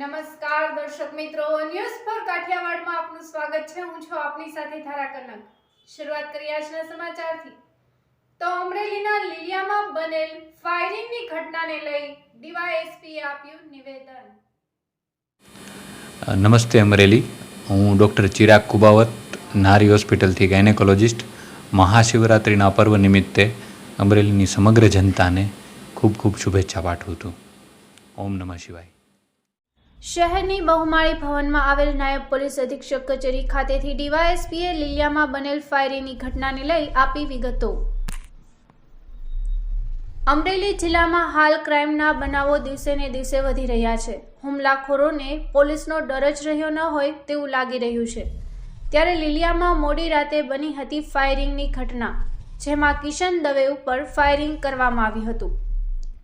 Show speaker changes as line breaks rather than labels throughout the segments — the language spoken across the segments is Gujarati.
નમસ્કાર દર્શક મિત્રો, ન્યૂઝ ફોર કાઠિયાવાડમાં આપનું સ્વાગત છે. હું છું આપની સાથે ધારા કનક. શરૂઆત કરી આજના સમાચારથી. તો અમરેલીના લીલિયામાં બનેલ ફાયરિંગની ઘટનાને લઈ ડીવાયએસપીએ આપ્યું નિવેદન.
નમસ્તે અમરેલી. હું ડૉક્ટર ચિરાગ કુબાવત, નારી હોસ્પિટલથી ગાયનેકોલોજિસ્ટ. મહાશિવરાત્રિના પર્વ નિમિત્તે અમરેલીની સમગ્ર જનતાને ખૂબ ખૂબ શુભેચ્છા પાઠવું છું. ઓમ નમઃ શિવાય.
શહેરની બહુમાળી ભવનમાં આવેલ નાયબ પોલીસ અધિક્ષક કચેરી ખાતેથી ડીવાયએસપીએ લીલિયામાં બનેલ ફાયરિંગની ઘટનાને લઈ આપી વિગતો. અમરેલી જિલ્લામાં હાલ ક્રાઇમના બનાવો દિવસે ને દિવસે વધી રહ્યા છે. હુમલાખોરોને પોલીસનો ડર જ રહ્યો ન હોય તેવું લાગી રહ્યું છે. ત્યારે લીલિયામાં મોડી રાતે બની હતી ફાયરિંગની ઘટના, જેમાં કિશન દવે ઉપર ફાયરિંગ કરવામાં આવ્યું હતું.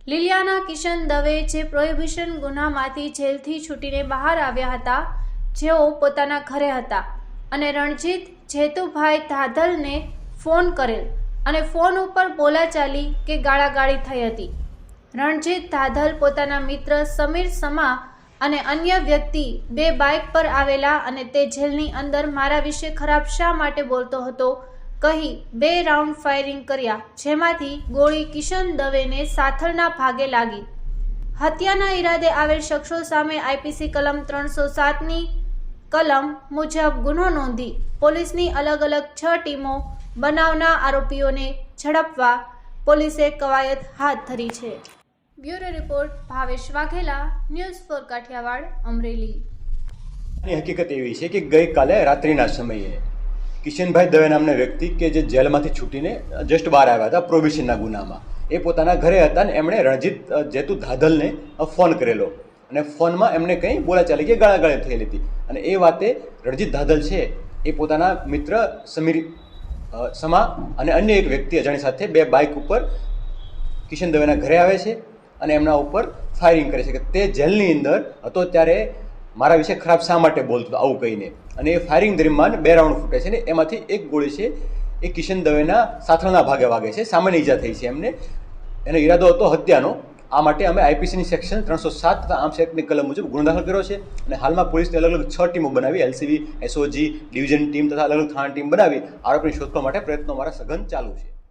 લીલિયાના કિશન દવે જે પ્રોહિબિશન ગુનામાંથી જેલથી છૂટીને બહાર આવ્યા હતા, જેઓ પોતાના ઘરે હતા અને રણજીત જેતુભાઈ ધાધલને ફોન કરેલ અને ફોન ઉપર બોલાચાલી કે ગાળાગાળી થઈ હતી. રણજીત ધાધલ પોતાના મિત્ર સમીર સમા અને અન્ય વ્યક્તિ બે બાઇક પર આવેલા અને તે જેલની અંદર મારા વિશે ખરાબ શા માટે બોલતો હતો કહી બે રાઉન્ડ ફાયરિંગ કર્યા, જેમાંથી ગોળી કિશન દવેને સાથળના ભાગે લાગી. હત્યાના ઈરાદે આવેલ શખ્સો સામે આઈપીસી કલમ ત્રણસો સાતની કલમ મુજબ ગુનો નોંધી પોલીસની અલગ અલગ છ ટીમો બનાવના આરોપીઓને ઝડપવા પોલીસે કવાયત હાથ ધરી છે. Bureau report, Bhavesh Vaghela, news for Kathiawad, Amreli.
હકીકત એવી છે કે ગઈકાલે રાત્રિના સમયે કિશનભાઈ દવે નામના વ્યક્તિ કે જે જેલમાંથી છૂટીને જસ્ટ બહાર આવ્યા હતા પ્રોબિશનના ગુનામાં. એ પોતાના ઘરે હતા ને એમણે રણજીત જેતુ ધાધલને ફોન કરેલો. અને ફોનમાં એમને કંઈ બોલાચાલી કે ગાળાગાળી થયેલી હતી. અને એ વાતે રણજીત ધાધલ છે, એ પોતાના મિત્ર સમીર સમા અને અન્ય એક વ્યક્તિ અજાણી સાથે બે બાઇક ઉપર કિશન દવેના ઘરે આવે છે અને એમના ઉપર ફાયરિંગ કરે છે. કે તે જેલની અંદર હતો ત્યારે મારા વિશે ખરાબ શા માટે બોલતો આવું કહીને? અને એ ફાયરિંગ દરમિયાન બે રાઉન્ડ ફૂટે છે ને એમાંથી એક ગોળી છે, એ કિશન દવેના સાથળના ભાગે વાગે છે, સામાન્ય ઈજા થઈ છે એમને. એનો ઈરાદો હતો હત્યાનો. આ માટે અમે આઈપીસીની સેક્શન ત્રણસો સાત તથા આર્મ્સ એક્ટની કલમ મુજબ ગુનો દાખલ કર્યો છે અને હાલમાં પોલીસની અલગ અલગ છ ટીમો બનાવી એલસીબી એસઓજી ડિવિઝન ટીમ તથા અલગ અલગ થાણા ટીમ બનાવી. આરોપીની શોધખોળ માટે પ્રયત્નો મારા સઘન ચાલુ છે.